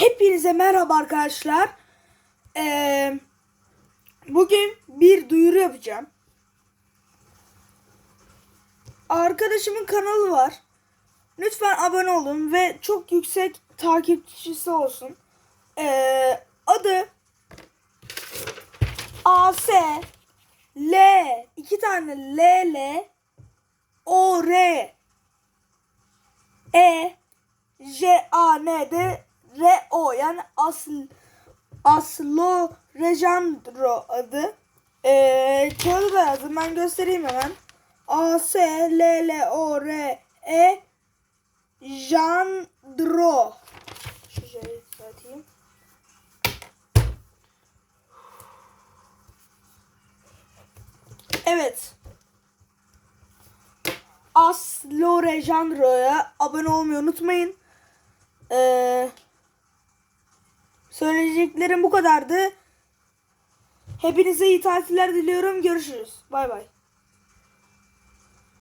Hepinize merhaba arkadaşlar. Ee, bugün bir duyuru yapacağım. Arkadaşımın kanalı var. Lütfen abone olun ve çok yüksek takipçisi olsun. Ee, adı AS L iki tane L L O R E J A N D R O yani asl Aslo Rejandro adı. Ee, kağıda da yazdım ben göstereyim hemen. A S L L O R E Jandro. Şu şeyi düzelteyim. Evet. Aslo Rejandro'ya abone olmayı unutmayın. Ee, söyleyeceklerim bu kadardı. Hepinize iyi tatiller diliyorum. Görüşürüz. Bay bay.